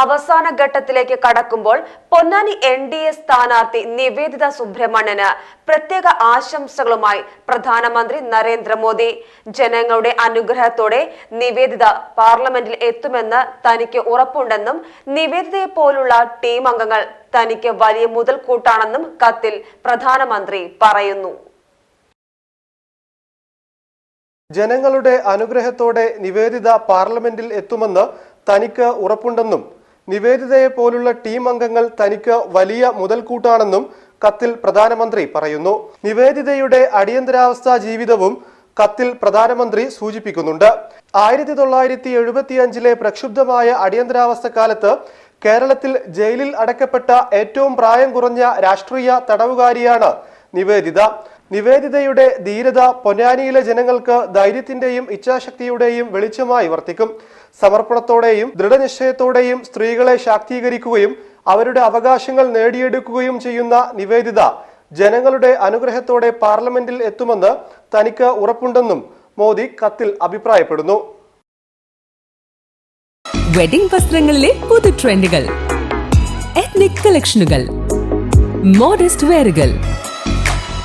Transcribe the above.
അവസാന ഘട്ടത്തിലേക്ക് കടക്കുമ്പോൾ പൊന്നാനി എൻ ഡി എ സ്ഥാനാർത്ഥി നിവേദിത സുബ്രഹ്മണ്യന് പ്രത്യേക ആശംസകളുമായി പ്രധാനമന്ത്രി നരേന്ദ്രമോദി. ജനങ്ങളുടെ അനുഗ്രഹത്തോടെ നിവേദിത പാർലമെന്റിൽ എത്തുമെന്ന് തനിക്ക് ഉറപ്പുണ്ടെന്നും നിവേദിതയെ പോലുള്ള ടീം അംഗങ്ങൾ തനിക്ക് വലിയ മുതൽക്കൂട്ടാണെന്നും കത്തിൽ പ്രധാനമന്ത്രി പറയുന്നു. ജനങ്ങളുടെ അനുഗ്രഹത്തോടെ നിവേദിത പാർലമെന്റിൽ എത്തുമെന്ന് തനിക്ക് ഉറപ്പുണ്ടെന്നും നിവേദിതയെ പോലുള്ള ടീം അംഗങ്ങൾ തനിക്ക് വലിയ മുതൽക്കൂട്ടാണെന്നും കത്തിൽ പ്രധാനമന്ത്രി പറയുന്നു. നിവേദിതയുടെ അടിയന്തരാവസ്ഥ ജീവിതവും കത്തിൽ പ്രധാനമന്ത്രി സൂചിപ്പിക്കുന്നുണ്ട്. ആയിരത്തി തൊള്ളായിരത്തി എഴുപത്തിയഞ്ചിലെ പ്രക്ഷുബ്ധമായ അടിയന്തരാവസ്ഥ കാലത്ത് കേരളത്തിൽ ജയിലിൽ അടക്കപ്പെട്ട ഏറ്റവും പ്രായം കുറഞ്ഞ രാഷ്ട്രീയ തടവുകാരിയാണ് നിവേദിത. നിവേദിതയുടെ ധീരത പൊന്നാനിയിലെ ജനങ്ങൾക്ക് ധൈര്യത്തിന്റെയും ഇച്ഛാശക്തിയുടെയും വെളിച്ചമായി വർത്തിക്കും. സമർപ്പണത്തോടെയും ദൃഢനിശ്ചയത്തോടെയും സ്ത്രീകളെ ശാക്തീകരിക്കുകയും അവരുടെ അവകാശങ്ങൾ നേടിയെടുക്കുകയും ചെയ്യുന്ന നിവേദിത ജനങ്ങളുടെ അനുഗ്രഹത്തോടെ പാർലമെന്റിൽ എത്തുമെന്ന് തനിക്ക് ഉറപ്പുണ്ടെന്നും മോദി കത്തിൽ അഭിപ്രായപ്പെടുന്നു. വെഡിംഗ് വസ്ത്രങ്ങളിലെ പുതു ട്രെൻഡുകൾ. എത്നിക് കളക്ഷനുകൾ മോഡസ്റ്റ് വെയറുകൾ